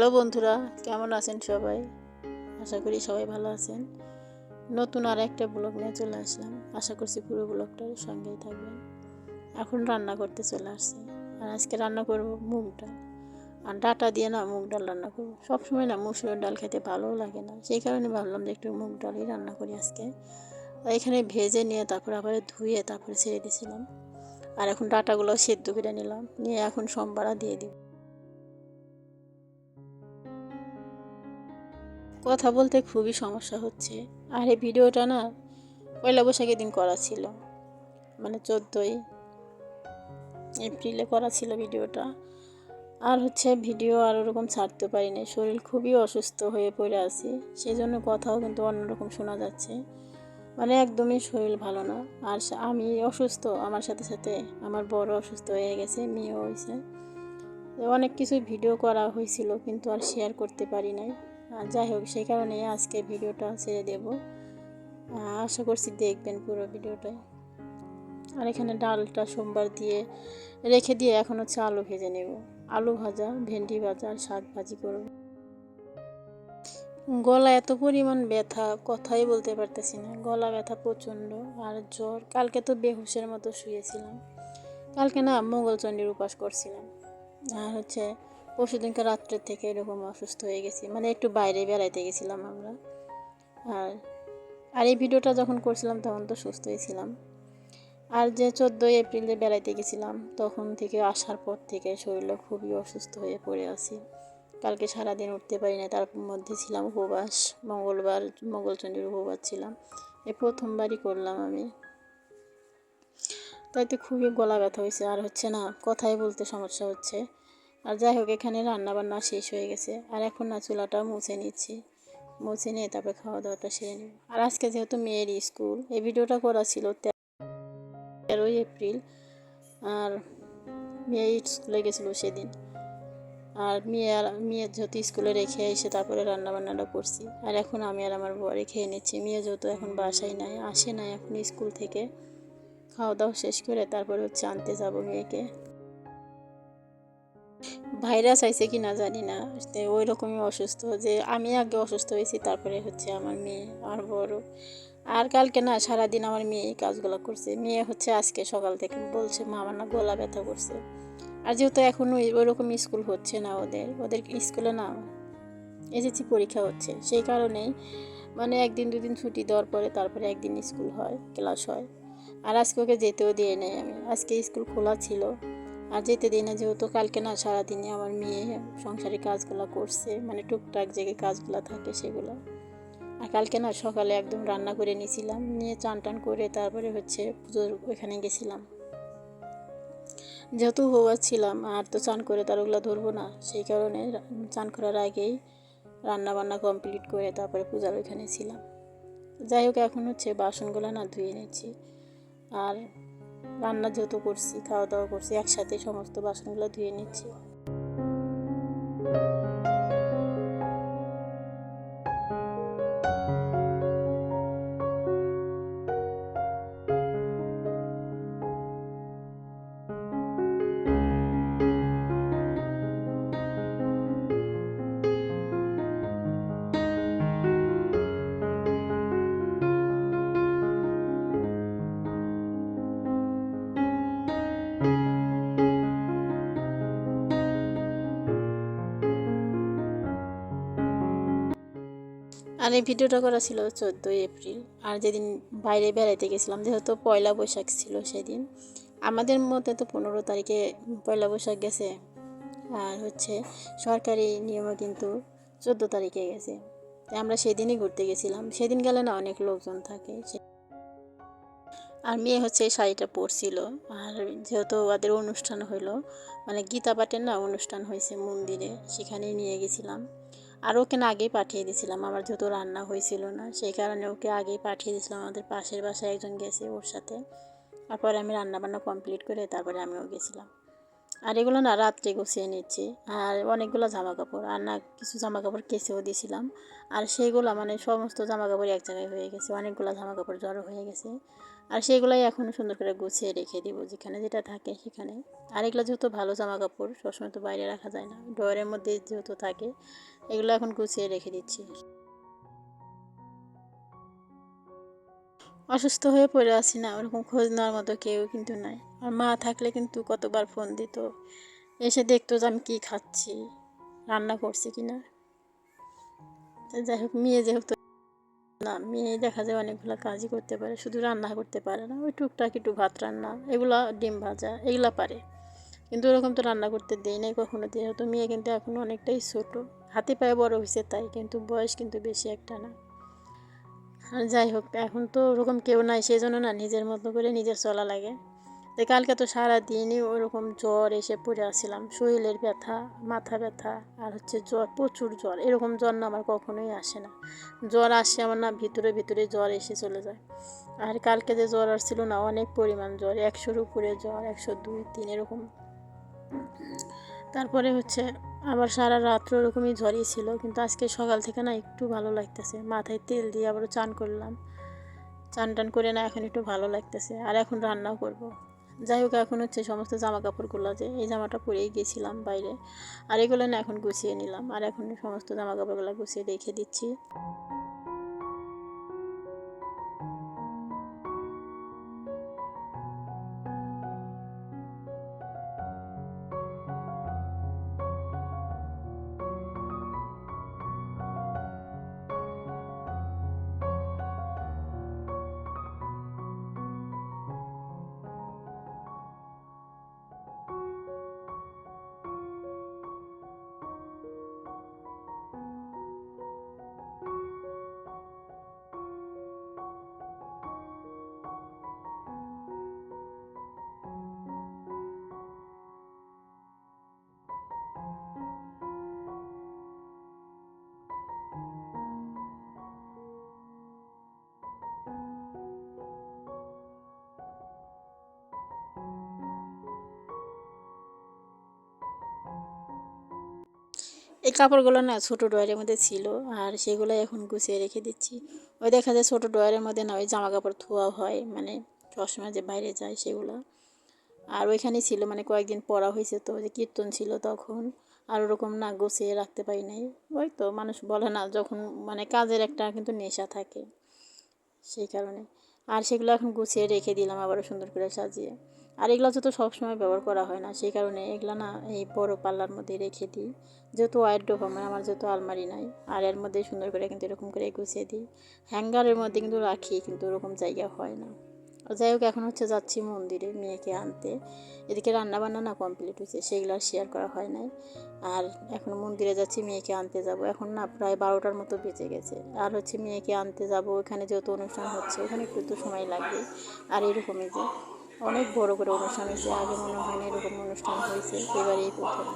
Hello বন্ধুরা, কেমন আছেন সবাই? আশা করি সবাই ভালো আছেন। নতুন আর একটা ব্লগ নিয়ে চলে আসলাম। আশা করছি পুরো ব্লগটার সঙ্গেই থাকবেন। এখন রান্না করতে চলে আসছি। আর আজকে রান্না করব মুগ ডাল আর ডাটা দিয়ে না মুগ ডাল রান্না করব। সবসময় না মুসুরের ডাল খেতে ভালোও লাগে না। সেই কারণে ভাবলাম যে একটু মুগ ডালই রান্না করি আজকে। এখানে ভেজে নিয়ে তারপর আবার ধুয়ে তারপরে ছেড়ে দিয়েছিলাম। আর এখন ডাটাগুলো সেদ্ধ করে নিলাম। নিয়ে এখন সোমবারা দিয়ে দিব। কথা বলতে খুবই সমস্যা হচ্ছে। আর এই ভিডিওটা না পয়লা বৈশাখের দিন করা ছিল। মানে চোদ্দোই এপ্রিলে করা ছিল ভিডিওটা। আর হচ্ছে ভিডিও আর ওরকম ছাড়তে পারিনি। শরীর খুবই অসুস্থ হয়ে পড়ে আছি। সেই জন্য কথাও কিন্তু অন্যরকম শোনা যাচ্ছে। মানে একদমই শরীর ভালো না। আর আমি অসুস্থ। আমার সাথে সাথে আমার বড় অসুস্থ হয়ে গেছে, মেয়েও হয়েছে। অনেক কিছু ভিডিও করা হয়েছিল কিন্তু আর শেয়ার করতে পারি নাই। যাই হোক, সেই কারণে আজকে ভিডিওটা ছেড়ে দেব। আশা করছি দেখবেন পুরো ভিডিওটাই। আর এখানে ডালটা সোমবার দিয়ে রেখে দিয়ে এখন হচ্ছে আলু ভেজে নেব। আলু ভাজা, ভেন্ডি ভাজা আর শাক ভাজি করব। গলা এত পরিমাণ ব্যথা, কথাই বলতে পারতেছি না। গলা ব্যথা প্রচণ্ড আর জ্বর। কালকে তো বেহুশের মতো শুয়েছিলাম। কালকে না মোগলচণ্ডীর উপাস করছিলাম। আর হচ্ছে পরশু দিনকে রাত্রের থেকে এরকম অসুস্থ হয়ে গেছি। মানে একটু বাইরে বেড়াইতে গেছিলাম আমরা। আর আর এই ভিডিওটা যখন করছিলাম তখন তো সুস্থই ছিলাম। আর যে চোদ্দোই এপ্রিলে বেড়াইতে গেছিলাম, তখন থেকে আসার পর থেকে শরীরটা খুবই অসুস্থ হয়ে পড়ে আছি। কালকে সারাদিন উঠতে পারি না তার মধ্যে ছিলাম উপবাস। মঙ্গলবার মঙ্গলচণ্ডীর উপবাস ছিলাম। এ প্রথমবারই করলাম আমি। তাইতে খুবই গলা ব্যথা হয়েছে। আর হচ্ছে না, কথাই বলতে সমস্যা হচ্ছে। আর যাই হোক, এখানে রান্না বান্না শেষ হয়ে গেছে। আর এখন না, চুলাটা মুছে নিচ্ছি। মুছে নিয়ে তারপরে খাওয়া দাওয়াটা সেরে নিব। আর আজকে যেহেতু মেয়ের স্কুল, এই ভিডিওটা করা ছিল তেরোই এপ্রিল। আর মেয়ে স্কুলে গেছিল সেদিন। আর মেয়ে আর, মেয়ে যেহেতু স্কুলে রেখে এসে তারপরে রান্না বান্নাটা করছি। আর এখন আমি আর আমার বরে খেয়ে নিচ্ছি। মেয়ে যেহেতু এখন বাসায় নাই, আসে নাই এখন স্কুল থেকে। খাওয়া দাওয়া শেষ করে তারপরে হচ্ছে আনতে যাব মেয়েকে। ভাইরাস আইছে কি না জানি না। ওই রকমই অসুস্থ যে আমি আগে অসুস্থ হয়েছি, তারপরে হচ্ছে আমার মেয়ে আর বড়। আর কালকে না সারাদিন আমার মেয়ে এই কাজগুলো করছে। মেয়ে হচ্ছে আজকে সকাল থেকে বলছে, মা, আমার না গলা ব্যথা করছে। আর যেহেতু এখনও ওই রকম স্কুল হচ্ছে না ওদের ওদের স্কুলে না এসএসসি পরীক্ষা হচ্ছে, সেই কারণেই মানে একদিন, দুদিন ছুটি দেওয়ার পরে তারপরে একদিন স্কুল হয়, ক্লাস হয়। আর আজকে ওকে যেতেও দিয়ে নেই আমি। আজকে স্কুল খোলা ছিল। আর যেতে দিই না যেহেতু কালকে না সারাদিনে আমার মেয়ে সংসারে কাজগুলো করছে মানে টুকটাক যে কাজগুলো থাকে সেগুলো। আর কালকে না সকালে একদম রান্না করে নিয়েছিলাম, নিয়ে চান টান করে তারপরে হচ্ছে পুজোর ওইখানে গেছিলাম। যেহেতু হওয়া ছিলাম, আর তো চান করে তার ওগুলো ধরবো না, সেই কারণে চান করার আগেই রান্না বান্না কমপ্লিট করে তারপরে পূজার ওইখানে ছিলাম। যাই হোক, এখন হচ্ছে বাসনগুলো না ধুয়ে নিচ্ছি। আর রান্না যেহেতু করছি খাওয়া দাওয়া করছি একসাথে সমস্ত বাসনগুলো ধুয়ে নিচ্ছি। এই ভিডিওটা করা ছিল চোদ্দোই এপ্রিল। আর যেদিন বাইরে বেড়াইতে গেছিলাম, যেহেতু পয়লা বৈশাখ ছিল সেদিন, আমাদের মতে তো পনেরো তারিখে পয়লা বৈশাখ গেছে। আর হচ্ছে সরকারি নিয়মে কিন্তু চোদ্দ তারিখে গেছে। তাই আমরা সেদিনই ঘুরতে গেছিলাম। সেদিন গেলে না অনেক লোকজন থাকে। আর মেয়ে হচ্ছে এই শাড়িটা পরছিল। আর যেহেতু ওদের অনুষ্ঠান হইল মানে গীতা পাঠের না অনুষ্ঠান হয়েছে মন্দিরে, সেখানেই নিয়ে গেছিলাম। আর ওকে না আগেই পাঠিয়ে দিয়েছিলাম, আমার যেহেতু রান্না হয়েছিল না, সেই কারণে ওকে আগেই পাঠিয়ে দিয়েছিলাম, আমাদের পাশের বাসায় একজন গেছে ওর সাথে। তারপরে আমি রান্না বান্না কমপ্লিট করে তারপরে আমিও গেছিলাম। আর এগুলো না রাত্রে গুছিয়ে নিচ্ছি, আর অনেকগুলো জামা কাপড় আর না কিছু জামা কাপড় কেচেও দিয়েছিলাম, আর সেইগুলো মানে সমস্ত জামা কাপড় এক জায়গায় হয়ে গেছে, অনেকগুলো জামা কাপড় জড়ো হয়ে গেছে। আর সেগুলাই এখন সুন্দর করে গুছিয়ে রেখে দিব, যেখানে যেটা থাকে সেখানে। আর এগুলো যেহেতু ভালো জামা কাপড় সবসময় তো বাইরে রাখা যায় না। ড্রয়ারের মধ্যে যেহেতু থাকে, এগুলো এখন গুছিয়ে রেখে দিচ্ছি। অসুস্থ হয়ে পড়ে আছি না, ওরকম খোঁজ নেওয়ার মতো কেউ কিন্তু নাই। আর মা থাকলে কিন্তু কতবার ফোন দিত, এসে দেখতো যে আমি কী খাচ্ছি, রান্না করছি কি না যাই হোক, মেয়ে যেহেতু না, মেয়ে দেখা যায় অনেকগুলো কাজই করতে পারে, শুধু রান্না করতে পারে না, ওই টুকটাক একটু ভাত রান্না, এগুলো ডিম ভাজা, এগুলো পারে। কিন্তু ওরকম তো রান্না করতে দেই নাই কখনো, যেহেতু মেয়ে কিন্তু এখন অনেকটাই ছোট। হাতে পায়ে বড় হয়েছে তাই, কিন্তু বয়স কিন্তু বেশি একটা না। আর যাই হোক, এখন তো ওরকম কেউ নাই সেই জন্য না নিজের মতো করে নিজের চলা লাগে। তো কালকে তো সারাদিনই ওরকম জ্বর এসে পড়ে আসছিলাম। শরীরের ব্যথা, মাথা ব্যথা আর হচ্ছে জ্বর, প্রচুর জ্বর। এরকম জ্বর না আমার কখনোই আসে না। জ্বর আসে আমার না ভিতরে ভিতরে জ্বর এসে চলে যায়। আর কালকে যে জ্বর আসছিল না, অনেক পরিমাণ জ্বর, একশোর উপরে জ্বর, একশো দুই, তিন, এরকম। তারপরে হচ্ছে আবার সারা রাত্র ওরকমই ঝড়ই ছিল, কিন্তু আজকে সকাল থেকে না একটু ভালো লাগতেছে। মাথায় তেল দিয়ে আবারও চান করলাম। চান টান করে না এখন একটু ভালো লাগতেছে। আর এখন রান্নাও করব। যাই হোক, এখন হচ্ছে সমস্ত জামা কাপড়গুলো যে এই জামাটা পরেই গেছিলাম বাইরে। আর এগুলো না এখন গুছিয়ে নিলাম। আর এখন সমস্ত জামা কাপড়গুলো গুছিয়ে রেখে দিচ্ছি। এই কাপড়গুলো না ছোটো ড্রয়ারের মধ্যে ছিল আর সেগুলো এখন গুছিয়ে রেখে দিচ্ছি। ওই দেখা যায় ছোটো ড্রয়ারের মধ্যে না ওই জামা কাপড় ধোয়া হয় মানে সবসময় যে বাইরে যায় সেগুলো। আর ওইখানেই ছিল মানে কয়েকদিন পড়া হয়েছে তো যে কীর্তন ছিল তখন। আর ওরকম না গুছিয়ে রাখতে পারি নাই। ওই তো মানুষ বলে না যখন মানে কাজের একটা কিন্তু নেশা থাকে সেই কারণে। আর সেগুলো এখন গুছিয়ে রেখে দিলাম আবারও সুন্দর করে সাজিয়ে। আর এগুলো তো সবসময় ব্যবহার করা হয় না। সেই কারণে এগুলো না এই বড় পাল্লার মধ্যে রেখে দিই। যেহেতু ওয়াইড্রোপ আমার আমার যেহেতু আলমারি নাই, আর এর মধ্যে সুন্দর করে কিন্তু এরকম করে গুছিয়ে দিই। হ্যাঙ্গারের মধ্যে কিন্তু রাখি, কিন্তু ওরকম জায়গা হয় না। যাই হোক, এখন হচ্ছে যাচ্ছি মন্দিরে মেয়েকে আনতে। এদিকে রান্না বান্না না কমপ্লিট হয়েছে, সেগুলো আর শেয়ার করা হয় নাই। আর এখন মন্দিরে যাচ্ছি, মেয়েকে আনতে যাব। এখন না প্রায় বারোটার মতো বেঁচে গেছে। আর হচ্ছে মেয়েকে আনতে যাব, ওখানে যেহেতু অনুষ্ঠান হচ্ছে, ওখানে একটু তো সময় লাগবে আর এরকমই যে। অনেক বড় করে অনুষ্ঠান হয়েছে, আগে মনে হয় না এরকম অনুষ্ঠান হয়েছে, এবারে এই প্রথম।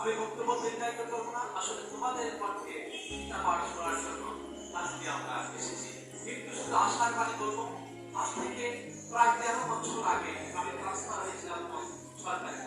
আমি বক্তব্য দীর্ঘায়িত করব না আসলে তোমাদের পক্ষে পাঠ করার জন্য আজকে আমরা এসেছি কিন্তু শুধু আশার বাণী বলব, আজ থেকে প্রায় তেরো বছর আগে আমি ট্রান্সফার হয়েছিলাম সরকারি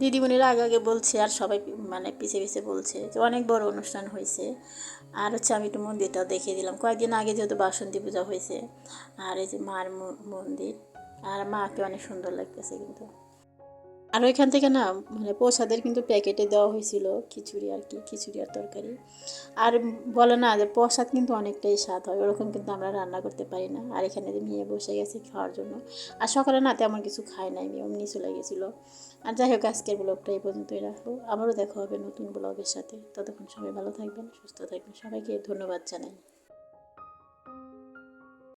দিদিমণিরা আগে আগে বলছে আর সবাই মানে পিছে পিছে বলছে যে অনেক বড় অনুষ্ঠান হয়েছে। আর হচ্ছে আমি একটু মন্দিরটাও দেখিয়ে দিলাম। কয়েকদিন আগে যেহেতু বাসন্তী পূজা হয়েছে, আর এই যে মার মন্দির, আর মাকে অনেক সুন্দর লাগতেছে কিন্তু। আর ওইখান থেকে না মানে প্রসাদের কিন্তু প্যাকেটে দেওয়া হয়েছিল খিচুড়ি আর কি, খিচুড়ি আর তরকারি। আর বলে না যে প্রসাদ কিন্তু অনেকটাই স্বাদ হয়, ওরকম কিন্তু আমরা রান্না করতে পারি না। আর এখানে যে মেয়ে বসে গেছে খাওয়ার জন্য। আর সকালে না তেমন কিছু খায় নাই, মেয়ে এমনি চলে গেছিল। আর যাই হোক, আজকের ব্লগটা এই পর্যন্তই রাখব। আবারও দেখা হবে নতুন ব্লগের সাথে। ততক্ষণ সবাই ভালো থাকবেন, সুস্থ থাকবেন। সবাইকে ধন্যবাদ জানাই।